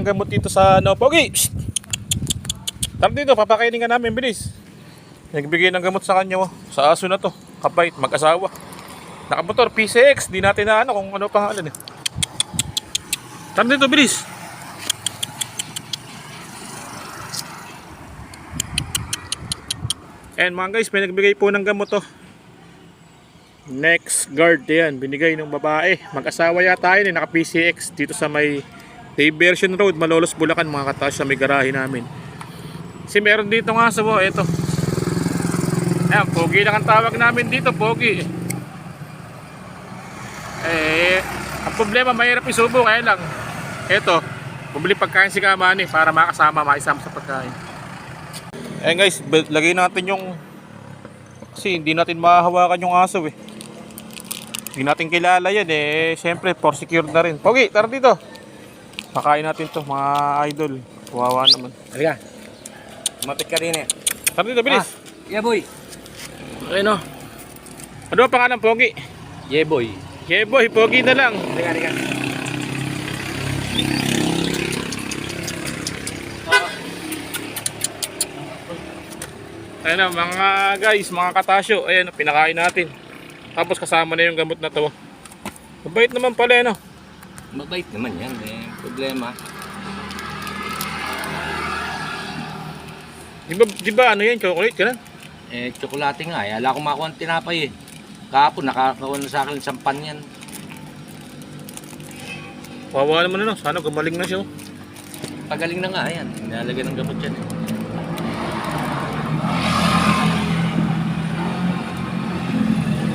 Ang gamot dito sa ano, Pogi. Tara dito, papakainin ka namin, bilis. Nagbigay ng gamot sa kanya, oh. sa aso na to. Kapait, mag-asawa. Nakamotor, PCX. Di natin na ano kung ano pangalan eh. Tara dito, bilis. And mga guys, may nagbigay po ng gamot to. Next guard yan, binigay ng babae. Mag-asawa yata yun, eh, naka PCX dito sa may Diversion Road, Malolos, Bulacan, mga kataas sa may garahe namin. Kasi meron dito nga sa bo, eto. Ayan, pogi lang ang tawag namin dito, pogi. Eh, ang problema, mahirap isubo, kaya lang. Eto, bumili pagkain si Kamani para makasama, maisama sa pagkain. Ayan guys, lagay natin yung kasi hindi natin mahahawakan yung aso eh. Hindi natin kilala yan eh. Siyempre, for secure na rin. Pogi, tara dito. Pakain natin to mga idol. Kawawa naman. Halika. Mapit ka rin eh. Tara dito, bilis. Yeah, boy. Ayun o. Ano ba pangalan, Pogi? Yeah, boy. Yeah boy, Pogi na lang. Halika, halika. Ayun na, mga guys, mga katasyo. Ayan, pinakain natin. Tapos kasama na yung gamot na to. Mabait naman pala, ano? Mabait naman yan. Eh, problema. Di ba, di ba ano yan, chocolate ka Eh, tsokolate nga. Eh. Ala ko makuha ng tinapay eh. Kahapon, nakakakuha na sa akin ng sampan yan. Kawawa naman ano, sana gumaling na siya. oh. Pagaling na nga yan. Nilalagay ng gamot yan eh.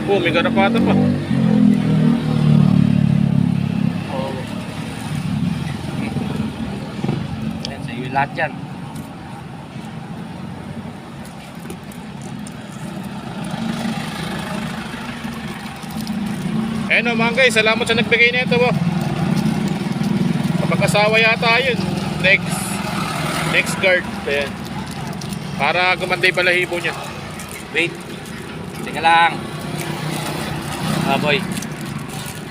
Oh, may garapata pa. Oo. Yan, sa iyo lahat yan. Ayun o mga guys, salamat sa nagbigay nito po. Kapag-asawa yata yun. Next. Next guard. Ayan. Para gumanda yung balahibo niya. Wait. Teka lang. Ah, boy.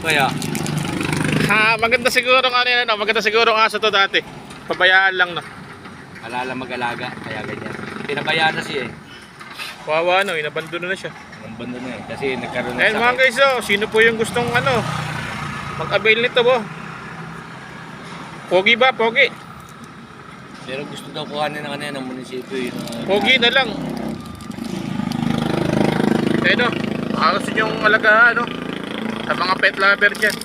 Boy, ah. Ha, maganda siguro ng ano yan, ano, maganda siguro ang aso to dati. Pabayaan lang na. Alala mag-alaga. Kaya ganyan. Pinabayaan na siya eh. Kawawa no, inabandono na siya. Na eh. Kasi nagkaroon ng Ayun mga guys, oh, sino po yung gustong ano, mag-avail nito po? Pogi ba? Pogi. Pero gusto daw kuhanin na kanina ng munisipyo yung... uh, Pogi na lang. Ayun o, baka gusto nyong alagaan no? Sa mga pet lover dyan.